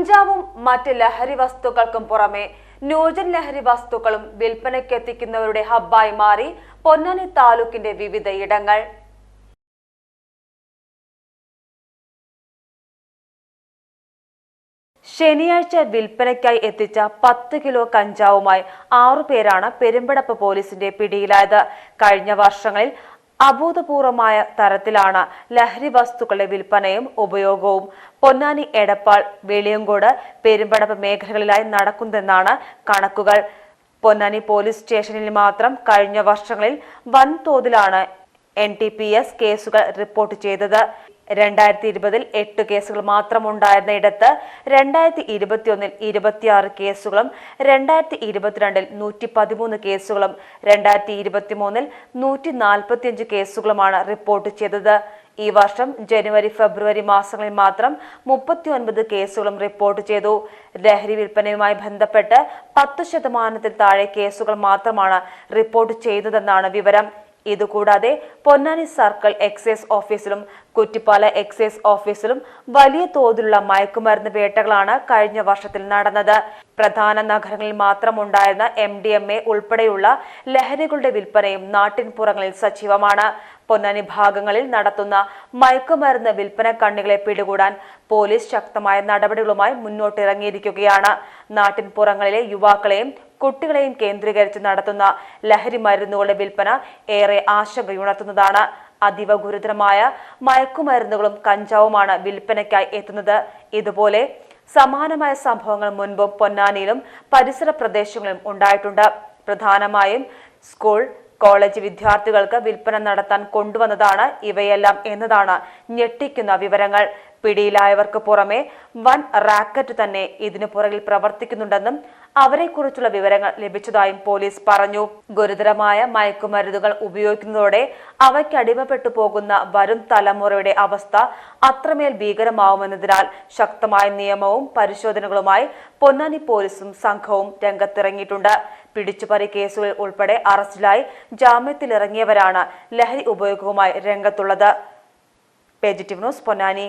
കഞ്ചാവും മറ്റ് ലഹരി വസ്തുക്കൾക്കും പുറമെ ന്യൂജൻ ലഹരി വസ്തുക്കളും വിൽപ്പനയ്ക്കെത്തിക്കുന്നവരുടെ ഹബ്ബായി മാറി പൊന്നാനി താലൂക്കിന്റെ വിവിധ ഇടങ്ങൾ. ശനിയാഴ്ച വിൽപ്പനയ്ക്കായി എത്തിച്ച പത്ത് കിലോ കഞ്ചാവുമായി ആറുപേരാണ് പെരുമ്പടപ്പ് പോലീസിന്റെ പിടിയിലായത്. കഴിഞ്ഞ വർഷങ്ങളിൽ അഭൂതപൂർവമായ തരത്തിലാണ് ലഹരി വസ്തുക്കളുടെ വിൽപ്പനയും ഉപയോഗവും. പൊന്നാനി എടപ്പാൾ വെളിയങ്കോട് പെരുമ്പടപ്പ് മേഖലകളിലായി നടക്കുന്നതെന്നാണ് കണക്കുകൾ. പൊന്നാനി പോലീസ് സ്റ്റേഷനിൽ മാത്രം കഴിഞ്ഞ വർഷങ്ങളിൽ വൻതോതിലാണ് എൻ ടി പി എസ് കേസുകൾ റിപ്പോർട്ട് ചെയ്തത്. രണ്ടായിരത്തി ഇരുപതിൽ എട്ട് കേസുകൾ മാത്രം ഉണ്ടായിരുന്ന ഇടത്ത് രണ്ടായിരത്തി ഇരുപത്തിയൊന്നിൽ ഇരുപത്തിയാറ് കേസുകളും രണ്ടായിരത്തി ഇരുപത്തിരണ്ടിൽ നൂറ്റി പതിമൂന്ന് കേസുകളും രണ്ടായിരത്തി ഇരുപത്തിമൂന്നിൽ നൂറ്റി നാൽപ്പത്തിയഞ്ച് കേസുകളുമാണ് റിപ്പോർട്ട് ചെയ്തത്. ഈ വർഷം ജനുവരി ഫെബ്രുവരി മാസങ്ങളിൽ മാത്രം മുപ്പത്തിയൊൻപത് കേസുകളും റിപ്പോർട്ട് ചെയ്തു. ലഹരി വിൽപ്പനയുമായി ബന്ധപ്പെട്ട് പത്ത് ശതമാനത്തിൽ താഴെ കേസുകൾ മാത്രമാണ് റിപ്പോർട്ട് ചെയ്തതെന്നാണ് വിവരം. ഇതുകൂടാതെ പൊന്നാനി സർക്കിൾ എക്സൈസ് ഓഫീസിലും കുറ്റിപ്പാല എക്സൈസ് ഓഫീസിലും വലിയ തോതിലുള്ള മയക്കുമരുന്ന് വേട്ടകളാണ് കഴിഞ്ഞ വർഷത്തിൽ നടന്നത്. പ്രധാന നഗരങ്ങളിൽ മാത്രം ഉണ്ടായിരുന്ന എം ഡി എം എ ഉൾപ്പെടെയുള്ള ലഹരികളുടെ വിൽപ്പനയും നാട്ടിൻപുറങ്ങളിൽ സജീവമാണ്. പൊന്നാനി ഭാഗങ്ങളിൽ നടത്തുന്ന മയക്കുമരുന്ന് വിൽപ്പന കണ്ണികളെ പിടികൂടാൻ പോലീസ് ശക്തമായ നടപടികളുമായി മുന്നോട്ടിറങ്ങിയിരിക്കുകയാണ്. നാട്ടിൻ പുറങ്ങളിലെ യുവാക്കളെയും കുട്ടികളെയും കേന്ദ്രീകരിച്ച് നടത്തുന്ന ലഹരി മരുന്നുകളുടെ വിൽപ്പന ഏറെ ആശങ്കയുണർത്തുന്നതാണ് അതീവ ഗുരുതരമായ മയക്കുമരുന്നുകളും കഞ്ചാവുമാണ് വിൽപ്പനയ്ക്കായി എത്തുന്നത്. ഇതുപോലെ സമാനമായ സംഭവങ്ങൾ മുൻപും പൊന്നാനിയിലും പരിസര പ്രദേശങ്ങളിലും ഉണ്ടായിട്ടുണ്ട്. പ്രധാനമായും സ്കൂൾ കോളേജ് വിദ്യാർത്ഥികൾക്ക് വിൽപ്പന നടത്താൻ കൊണ്ടുവന്നതാണ് ഇവയെല്ലാം എന്നതാണ് ഞെട്ടിക്കുന്ന വിവരങ്ങൾ. പിടിയിലായവർക്ക് പുറമെ വൻ റാക്കറ്റ് തന്നെ ഇതിനു പുറകിൽ പ്രവർത്തിക്കുന്നുണ്ടെന്നും അവരെക്കുറിച്ചുള്ള വിവരങ്ങൾ ലഭിച്ചതായും പോലീസ് പറഞ്ഞു. ഗുരുതരമായ മയക്കുമരുന്നുകൾ ഉപയോഗിക്കുന്നതോടെ അവയ്ക്ക് അടിമപ്പെട്ടു പോകുന്ന വരും തലമുറയുടെ അവസ്ഥ അത്രമേൽ ഭീകരമാവുമെന്നതിനാൽ ശക്തമായ നിയമവും പരിശോധനകളുമായി പൊന്നാനി പോലീസും സംഘവും രംഗത്തിറങ്ങിയിട്ടുണ്ട്. പിടിച്ചുപറി കേസുകളിൽ ഉൾപ്പെടെ അറസ്റ്റിലായി ജാമ്യത്തിലിറങ്ങിയവരാണ് ലഹരി ഉപയോഗവുമായി രംഗത്തുള്ളത്. Positive news Ponnani.